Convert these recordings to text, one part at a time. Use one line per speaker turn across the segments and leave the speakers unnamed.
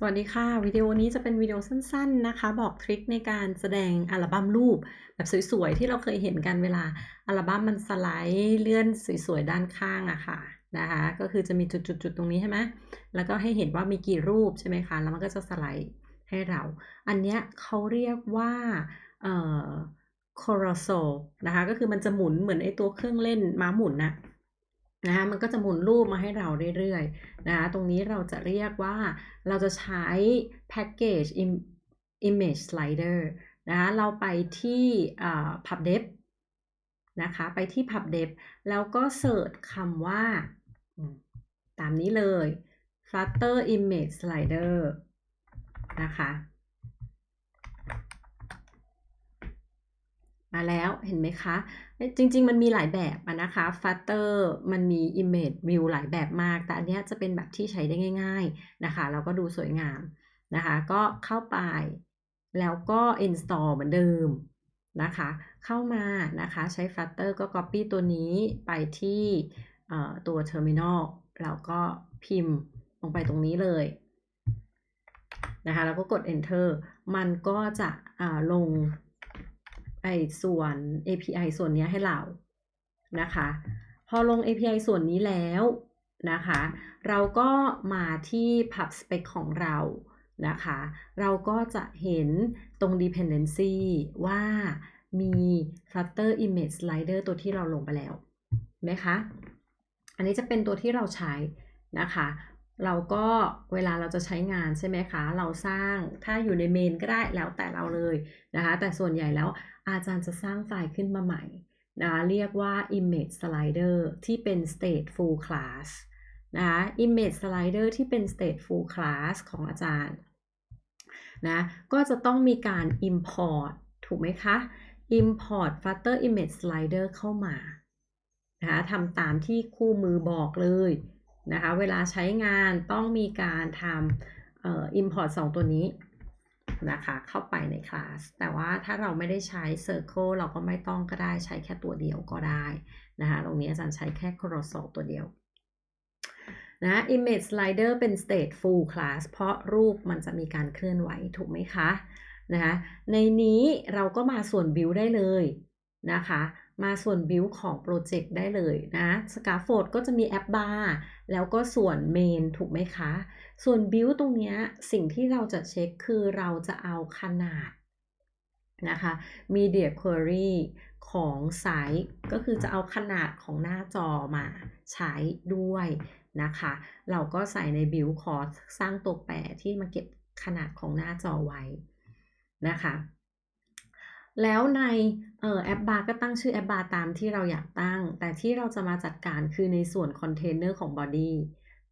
สวัสดีค่ะ วิดีโอนี้จะเป็นวิดีโอสั้นๆนะคะ บอกทริคในการแสดงอัลบั้มรูป แบบสวยๆ ที่เราเคยเห็นกันเวลาอัลบั้มมันสไลด์เลื่อนสวยๆ ด้านข้างอะค่ะนะคะก็คือจะมีจุดๆๆตรงนี้ใช่ไหมแล้วก็ให้เห็นว่ามีกี่รูปใช่ไหมคะแล้วมันก็จะสไลด์ให้เรา อันเนี้ยเขาเรียกว่าเอ่อ carousel นะคะก็คือมันจะหมุนเหมือนไอตัวเครื่องเล่นม้าหมุนนะ นะคะมันก็จะหมุนรูปมาให้เราเรื่อยๆนะคะตรงนี้เราจะเรียกว่าเราจะใช้ package image slider นะคะเราไปที่ pubdev นะคะไปที่ pubdev แล้วก็เสิร์ชคำว่า ตามนี้เลย flutter image slider นะคะ มาแล้วเห็นไหมคะ จริง ๆ มันมีหลายแบบนะคะ Flutter มันมี Image View หลายแบบมาก แต่อันนี้จะเป็นแบบที่ใช้ได้ง่าย ๆนะคะ แล้วก็ดูสวยงามนะคะ ก็เข้าไป แล้วก็ install เหมือนเดิมนะคะ เข้ามานะคะใช้ Flutter ก็ copy ตัวนี้ไปที่ตัว Terminal แล้วก็พิมพ์ลงไปตรงนี้เลยนะคะ แล้วก็กด enter มันก็จะลง ไอส่วน API ส่วนนี้ให้เรานะคะ พอลง API ส่วนนี้แล้วนะคะ เราก็มาที่ pub spec ของเรานะคะ เราก็จะเห็นตรง dependency ว่ามี flutter image slider ตัวที่เราลงไปแล้วไหมคะ อันนี้จะเป็นตัวที่เราใช้นะคะ เราก็เวลาเราจะใช้งานใช่ไหมคะ เราสร้างถ้าอยู่ในเมนก็ได้แล้วแต่เราเลยนะคะ แต่ส่วนใหญ่แล้ว อาจารย์จะสร้างไฟล์ขึ้นมาใหม่นะเรียกว่า image slider ที่เป็น stateful class นะ image slider ที่เป็น stateful class ของอาจารย์นะก็จะต้องมีการ import ถูกไหมคะ import flutter image slider เข้ามานะคะทำตามที่คู่มือบอกเลยนะคะ เวลาใช้งานต้องมีการทำ import 2 ตัวนี้ นะคะเข้าไปในคลาส แต่ว่าถ้าเราไม่ได้ใช้ Circle เราก็ไม่ต้องก็ได้ใช้แค่ตัวเดียวก็ได้นะคะตรงนี้อาจารย์ใช้แค่ Carousel ตัวเดียวนะ Image Slider เป็น Stateful Class เพราะรูปมันจะมีการเคลื่อนไหวถูกไหมคะนะคะในนี้เราก็มาส่วน Build ได้เลยนะคะ มาส่วน Build ของโปรเจกต์ได้เลยนะ Scaffold ก็จะมีแอปบาร์แล้วก็ส่วน Main ถูกไหมคะ ส่วน build ตรงนี้สิ่งที่เราจะเช็คคือเราจะเอาขนาดนะคะ media query ของไซต์ ก็คือจะเอาขนาดของหน้าจอมาใช้ด้วยนะคะ เราก็ใส่ใน build cost สร้างตัวแปรที่มาเก็บขนาดของหน้าจอไว้นะคะ แล้วใน เออแอปบาร์ก็ตั้งชื่อแอปบาร์ตามที่เราอยากตั้ง แต่ที่เราจะมาจัดการคือในส่วนคอนเทนเนอร์ของบอดี้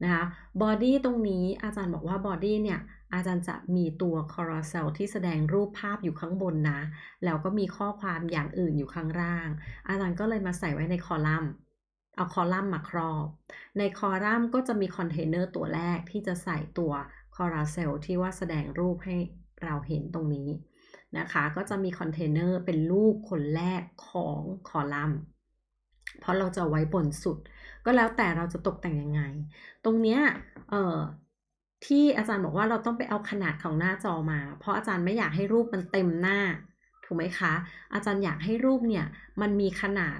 นะคะบอดี้ตรงนี้อาจารย์บอกว่าบอดี้เนี่ยอาจารย์จะมีตัว carousel ที่แสดงรูปภาพอยู่ข้างบนนะ แล้วก็มีข้อความอย่างอื่นอยู่ข้างล่าง อาจารย์ก็เลยมาใส่ไว้ในคอลัมน์ เอาคอลัมน์มาครอบ ในคอลัมน์ก็จะมีคอนเทนเนอร์ตัวแรกที่จะใส่ตัว carousel ที่ว่าแสดงรูปให้เราเห็นตรงนี้ นะคะ ก็จะมีคอนเทนเนอร์เป็นรูปคนแรกของคอลัมน์เพราะเราจะไว้บนสุด ก็แล้วแต่เราจะตกแต่งยังไง ตรงเนี้ยเอ่อที่อาจารย์บอกว่าเราต้องไปเอาขนาดของหน้าจอมา เพราะอาจารย์ไม่อยากให้รูปมันเต็มหน้า ถูกไหมคะ อาจารย์อยากให้รูปเนี่ย มันมีขนาด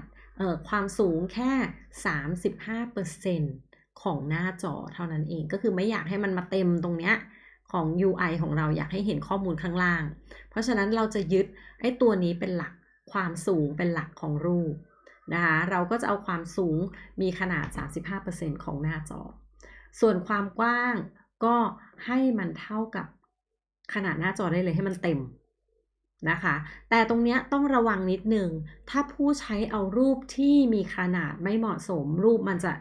ความสูงแค่ 35%ของหน้าจอเท่านั้นเอง ก็คือไม่อยากให้มันมาเต็มตรงเนี้ย ของ UI ของเราอยากให้เห็นข้อมูลข้างล่าง เพราะฉะนั้นเราจะยึดไอ้ตัวนี้เป็นหลักความสูงเป็นหลักของรูปนะคะเราก็จะเอาความสูงมีขนาด 35%ของหน้าจอ ส่วนความกว้างก็ให้มันเท่ากับขนาดหน้าจอได้เลยให้มันเต็มนะคะ แต่ตรงนี้ต้องระวังนิดนึงถ้าผู้ใช้เอารูปที่มีขนาดไม่เหมาะสม รูปมันจะ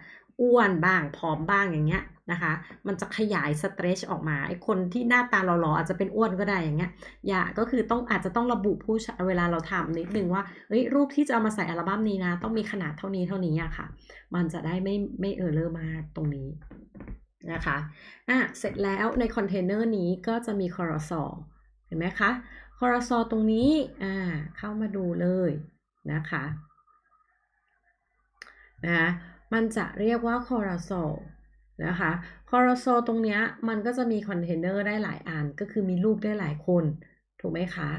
อ้วนบ้างผอมบ้างอย่างเงี้ยนะคะ มันจะขยายสเตรชออกมาไอ้คนที่หน้าตาหล่อๆอาจจะเป็นอ้วนก็ได้อย่างเงี้ยอย่าก็คือต้องอาจจะต้องระบุผู้เวลาเราทำนิดนึงว่าเฮ้ยรูปที่จะเอามาใส่อัลบั้มนี้นะ ต้องมีขนาดเท่านี้เท่านี้อะค่ะ มันจะได้ไม่ไม่เออเลอร์มากตรงนี้นะคะอะเสร็จแล้วในคอนเทนเนอร์นี้ก็จะมีคอร์ซอเห็นไหมคะคอร์ซอตรงนี้อ่าเข้ามาดูเลยนะคะนะ มันจะเรียกว่าคอร์โซนะคะ Carousel ตรงนี้มันก็จะมีคอนเทนเนอร์ได้หลายอัน ก็คือมีรูปได้หลายคน ถูกไหมคะ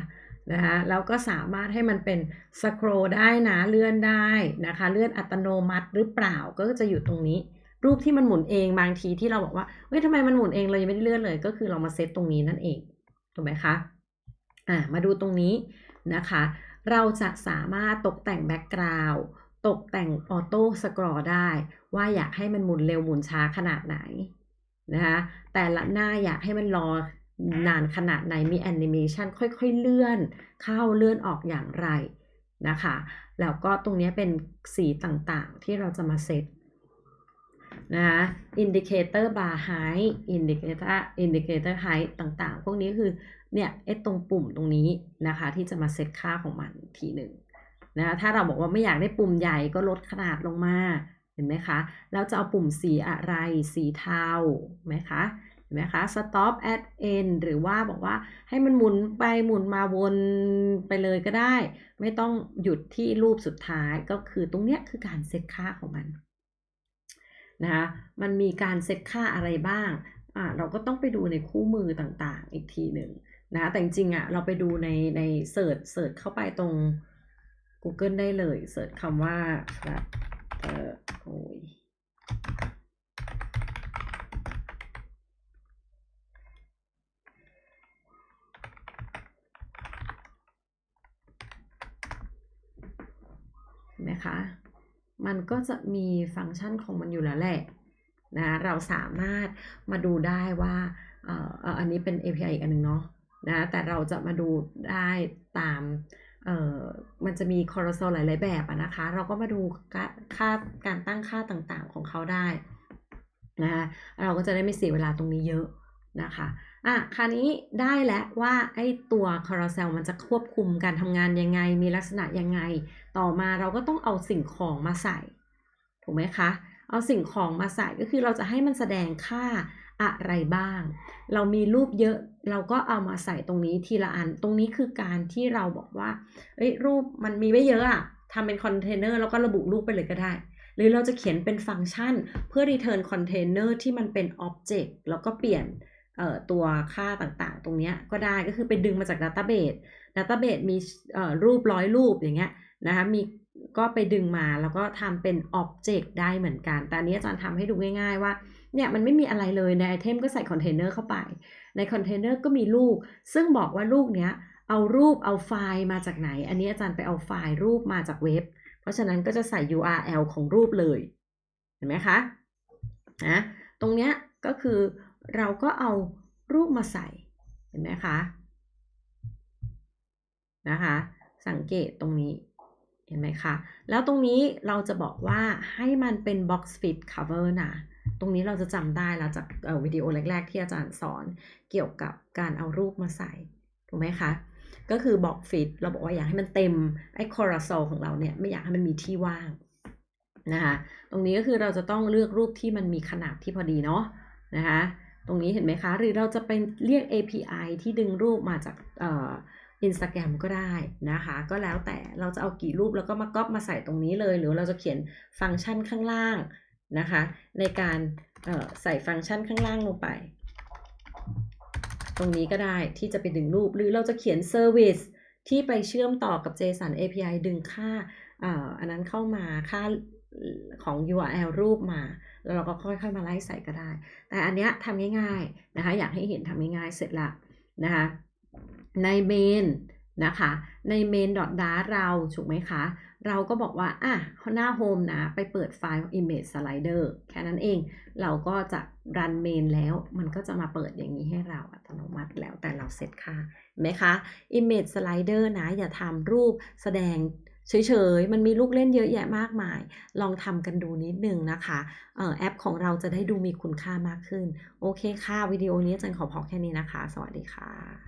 นะคะแล้วก็สามารถให้มันเป็นสครอได้นะเลื่อนได้นะคะ เลื่อนอัตโนมัติหรือเปล่าก็จะอยู่ตรงนี้ รูปที่มันหมุนเองบางทีที่เราบอกว่าเฮ้ยทำไมมันหมุนเองเรายังไม่ได้เลื่อนเลย ก็คือเรามาเซตตรงนี้นั่นเองถูกไหมคะอ่ามาดูตรงนี้นะคะ เราจะสามารถตกแต่งแบ็กกราวด์ ตกแต่งออโต้สครอได้ ว่าอยากให้มันหมุนเร็วหมุนช้าขนาดไหนนะคะแต่ละหน้าอยากให้มันรอนานขนาดไหนมีแอนิเมชันค่อยๆเลื่อน เข้าเลื่อนออกอย่างไรนะคะ แล้วก็ตรงนี้เป็นสีต่างๆที่เราจะมาเซตนะคะ indicator bar height indicator indicator height ต่างๆ พวกนี้คือเนี่ยไอ้ตรงปุ่มตรงนี้นะคะ ที่จะมาเซตค่าของมันทีหนึ่ง นะคะถ้าเราบอกว่าไม่อยากได้ปุ่มใหญ่ก็ลดขนาดลงมา เห็นไหมคะแล้วจะเอาปุ่มสีอะไร สีเทาไหมคะเห็นไหมคะ stop at end หรือว่าบอกว่าให้มันหมุนไปหมุนมาวนไปเลยก็ได้ ไม่ต้องหยุดที่รูปสุดท้ายก็คือตรงเนี้ยคือการเซตค่าของมันนะคะมันมีการเซตค่าอะไรบ้างอ่าเราก็ต้องไปดูในคู่มือต่างๆ อีกทีหนึ่งนะะแต่จริงๆอะเราไปดูในในเสิร์ชเสิร์ชเข้าไปตรง Google ได้เลยเสิร์ชคำว่า flat เอ่อโอ้ยนไหมคะ มันก็จะมีฟังก์ชันของมันอยู่แล้วแหละนะเราสามารถมาดูได้ว่าเอออันนี้เป็น API อีกอันหนึ่งเนาะนะแต่เราจะมาดูได้ตาม มันจะมี carousel หลาย ๆ แบบนะคะ เราก็มาดูค่าการตั้งค่าต่างๆของเขาได้นะคะเราก็จะได้ไม่เสียเวลาตรงนี้เยอะนะคะอะคราวนี้ได้แล้วว่าไอ้ตัว carousel มันจะควบคุมการทำงานยังไง มีลักษณะยังไง ต่อมาเราก็ต้องเอาสิ่งของมาใส่ ถูกไหมคะ เอาสิ่งของมาใส่ก็คือเราจะให้มันแสดงค่า อะไรบ้าง เรามีรูปเยอะเราก็เอามาใส่ตรงนี้ทีละอัน ตรงนี้คือการที่เราบอกว่าเอ้ยรูปมันมีไม่เยอะอะทำเป็นคอนเทนเนอร์แล้วก็ระบุรูปไปเลยก็ได้ หรือเราจะเขียนเป็นฟังก์ชันเพื่อ return container ที่มันเป็น object แล้วก็เปลี่ยนตัวค่าต่างๆ ตรงนี้ก็ได้ก็คือไปดึงมาจาก database database มีรูปร้อยรูปอย่างเงี้ยนะคะมีก็ไปดึงมาแล้วก็ทำเป็น object ได้เหมือนกัน แต่อันนี้อาจารย์ทำให้ดูง่าย ๆ ว่า เนี่ยมันไม่มีอะไรเลยในไอเทมก็ใส่คอนเทนเนอร์เข้าไป ในคอนเทนเนอร์ก็มีลูก ซึ่งบอกว่าลูกเนี้ยเอารูปเอาไฟล์มาจากไหน อันนี้อาจารย์ไปเอาไฟล์รูปมาจากเว็บ เพราะฉะนั้นก็จะใส่ URL ของรูปเลย เห็นไหมคะนะตรงเนี้ยก็คือเราก็เอารูปมาใส่ เห็นไหมคะนะคะ สังเกตตรงนี้ เห็นไหมคะ แล้วตรงนี้เราจะบอกว่าให้มันเป็น box fit cover นะ ตรงนี้เราจะจำได้แล้วจากวิดีโอแรก ๆ ที่อาจารย์สอนเกี่ยวกับการเอารูปมาใส่ถูกไหมคะ ก็คือ box fit เราบอกว่าอยากให้มันเต็มไอ้ carousel ของเราเนี่ยไม่อยากให้มันมีที่ว่างนะคะตรงนี้ก็คือเราจะต้องเลือกรูปที่มันมีขนาดที่พอดีเนาะนะคะตรงนี้เห็นไหมคะ หรือเราจะเป็นเรียก API ที่ดึงรูปมาจากอินสตาแกรมก็ได้นะคะ ก็แล้วแต่เราจะเอากี่รูปแล้วก็มาก๊อปมาใส่ตรงนี้เลย หรือเราจะเขียนฟังก์ชันข้างล่าง นะคะ ในการใส่ฟังก์ชันข้างล่างลงไป ตรงนี้ก็ได้ที่จะไปดึงรูป หรือเราจะเขียนเซอร์วิสที่ไปเชื่อมต่อกับ JSON API ดึงค่าอันนั้นเข้ามาค่าของ URL รูปมา แล้วเราก็ค่อยๆมาไล่ใส่ก็ได้ แต่อันเนี้ยทำง่ายๆนะคะ อยากให้เห็นทำง่ายๆเสร็จละนะคะ ในเมน นะคะ ในเมน dot dart เราถูกไหมคะ เราก็บอกว่าอะหน้าโฮมนะ ไปเปิดไฟล์ image slider แค่นั้นเอง เราก็จะรันเมนแล้ว มันก็จะมาเปิดอย่างนี้ให้เราอัตโนมัติแล้วแต่เราเซตค่าเห็นไหมคะ image slider นะ อย่าทำรูปแสดงเฉยๆ มันมีลูกเล่นเยอะแยะมากมาย ลองทำกันดูนิดนึงนะคะแอปของเราจะได้ดูมีคุณค่ามากขึ้น โอเคค่ะ วิดีโอนี้จันขอพอแค่นี้นะคะ สวัสดีค่ะ